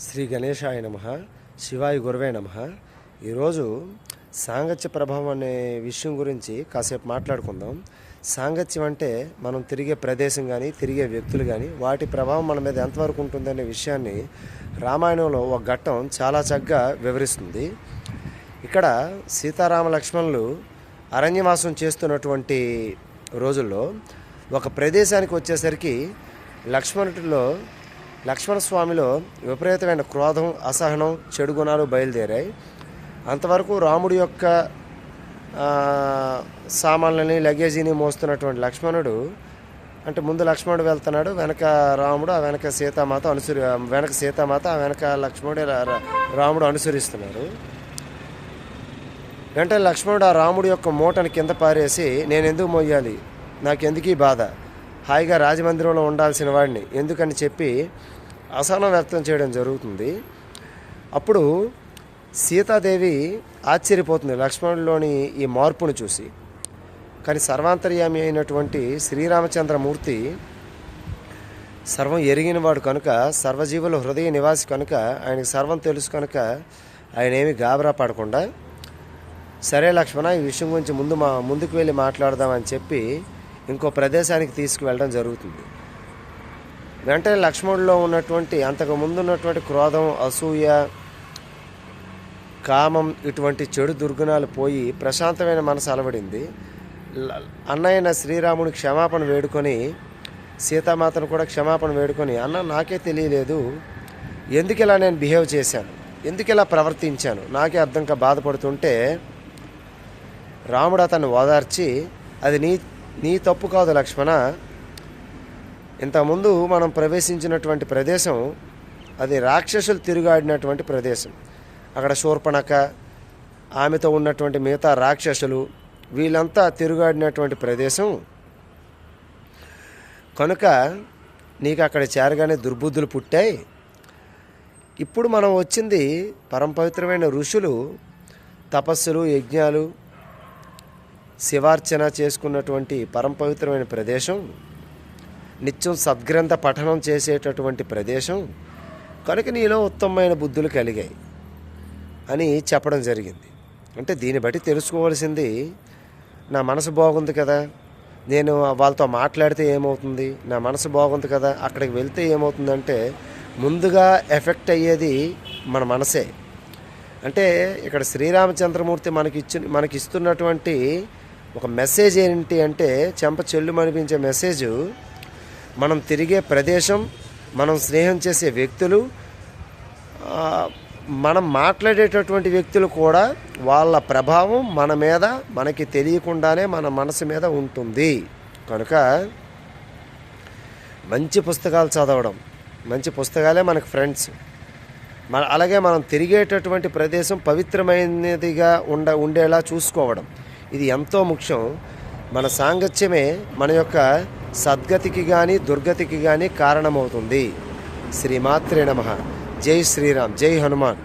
శ్రీ గణేశాయ నమ శివాయ గురవే నమ. ఈరోజు సాంగత్య ప్రభావం అనే విషయం గురించి కాసేపు మాట్లాడుకుందాం. సాంగత్యం అంటే మనం తిరిగే ప్రదేశం కానీ తిరిగే వ్యక్తులు కానీ వాటి ప్రభావం మన మీద ఎంతవరకు ఉంటుందనే విషయాన్ని రామాయణంలో ఒక ఘట్టం చాలా చక్కగా వివరిస్తుంది. ఇక్కడ సీతారామ లక్ష్మణులు అరణ్యవాసం చేస్తున్నటువంటి రోజుల్లో ఒక ప్రదేశానికి వచ్చేసరికి లక్ష్మణుడిలో లక్ష్మణ స్వామిలో విపరీతమైన క్రోధం అసహనం చెడు గుణాలు బయలుదేరాయి. అంతవరకు రాముడి యొక్క సామాన్లని లగేజీని మోస్తున్నటువంటి లక్ష్మణుడు అంటే ముందు లక్ష్మణుడు వెళ్తున్నాడు వెనక రాముడు ఆ వెనక సీతామాత అనుసరి వెనక సీతామాత ఆ వెనక లక్ష్మణుడు రాముడు అనుసరిస్తున్నారు వెంటనే లక్ష్మణుడు ఆ రాముడు యొక్క మూటను కింద పారేసి నేను ఎందుకు మోయాలి నాకెందుకు ఈ బాధ? హాయిగా రాజమందిరంలో ఉండాల్సిన వాడిని. ఎందుకని చెప్పి అసహనం వ్యక్తం చేయడం జరుగుతుంది. అప్పుడు సీతాదేవి ఆశ్చర్యపోతుంది. లక్ష్మణుడిలోని ఈ మార్పును చూసి. కానీ సర్వాంతర్యామి అయినటువంటి శ్రీరామచంద్రమూర్తి సర్వం ఎరిగినవాడు కనుక సర్వజీవుల హృదయ నివాసి కనుక ఆయనకు సర్వం తెలుసు కనుక ఆయన ఏమి గాబరా పడకుండా సరే లక్ష్మణ ఈ విషయం గురించి ముందు మా ముందుకు వెళ్ళి మాట్లాడదామని చెప్పి ఇంకో ప్రదేశానికి తీసుకువెళ్ళడం జరుగుతుంది. వెంటనే లక్ష్మణుడిలో ఉన్నటువంటి అంతకు ముందు ఉన్నటువంటి క్రోధం అసూయ కామం ఇటువంటి చెడు దుర్గుణాలు పోయి ప్రశాంతమైన మనసు అలవడింది. ల- అన్నయ్యన శ్రీరాముని క్షమాపణ వేడుకొని సీతామాతను కూడా క్షమాపణ వేడుకొని అన్న నాకే తెలియలేదు. ఎందుకు ఇలా నేను బిహేవ్ చేశాను? ఎందుకు ఇలా ప్రవర్తించాను? నాకే అర్థంగా బాధపడుతుంటే రాముడు అతన్ని ఓదార్చి అది నీ నీ తప్పు కాదు లక్ష్మణ. ఇంతకుముందు మనం ప్రవేశించినటువంటి ప్రదేశం అది రాక్షసులు తిరుగాడినటువంటి ప్రదేశం. అక్కడ శూర్పణక ఆమెతో ఉన్నటువంటి మిగతా రాక్షసులు వీళ్ళంతా తిరుగాడినటువంటి ప్రదేశం. కనుక నీకు అక్కడ చేరగానే దుర్బుద్ధులు పుట్టాయి. ఇప్పుడు మనం వచ్చింది పరమపవిత్రమైన ఋషులు తపస్సులు యజ్ఞాలు శివార్చన చేసుకున్నటువంటి పరమపవిత్రమైన ప్రదేశం నిత్యం సద్గ్రంథ పఠనం చేసేటటువంటి ప్రదేశం కనుక నీలో ఉత్తమమైన బుద్ధులు కలిగాయి అని చెప్పడం జరిగింది. అంటే దీన్ని బట్టి తెలుసుకోవాల్సింది నా మనసు బాగుంది కదా నేను వాళ్ళతో మాట్లాడితే ఏమవుతుంది నా మనసు బాగుంది కదా అక్కడికి వెళ్తే ఏమవుతుందంటే ముందుగా ఎఫెక్ట్ అయ్యేది మన మనసే. అంటే ఇక్కడ శ్రీరామచంద్రమూర్తి మనకి ఇచ్చి మనకి ఇస్తున్నటువంటి ఒక మెసేజ్ ఏంటి అంటే చెంప చెల్లు అనిపించే మెసేజ్ మనం తిరిగే ప్రదేశం మనం స్నేహం చేసే వ్యక్తులు మనం మాట్లాడేటటువంటి వ్యక్తులు కూడా వాళ్ళ ప్రభావం మన మీద మనకి తెలియకుండానే మన మనసు మీద ఉంటుంది. కనుక మంచి పుస్తకాలు చదవడం మంచి పుస్తకాలే మనకు ఫ్రెండ్స్. మన అలాగే మనం తిరిగేటటువంటి ప్రదేశం పవిత్రమైనదిగా ఉండ ఉండేలా చూసుకోవడం. ఇది ఎంతో ముఖ్యం. మన సాంగత్యమే మన యొక్క సద్గతికి కానీ దుర్గతికి కానీ కారణమవుతుంది. శ్రీమాత్రే నమ. జై శ్రీరామ్. జై హనుమాన్.